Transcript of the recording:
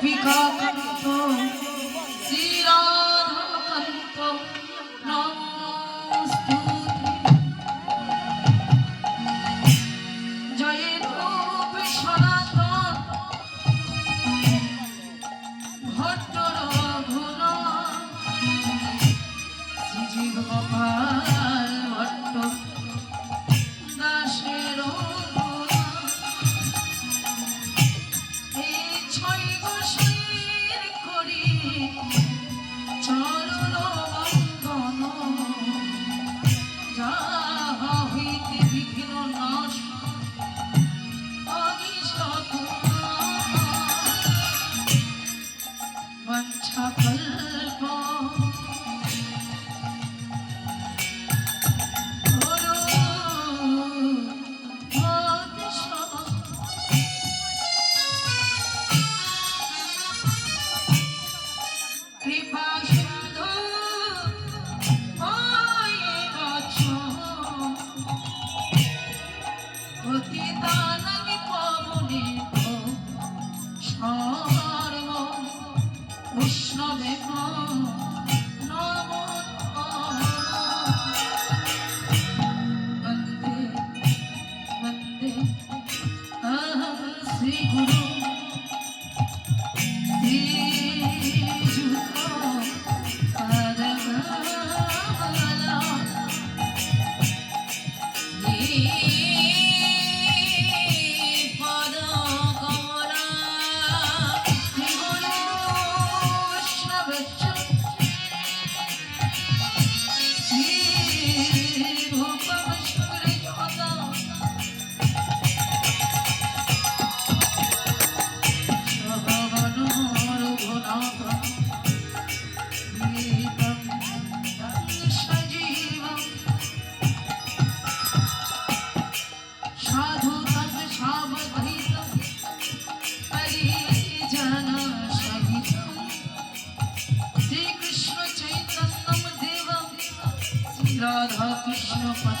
গোপিকা কান্ত শ্রী চল guru. রাধা কৃষ্ণ পদ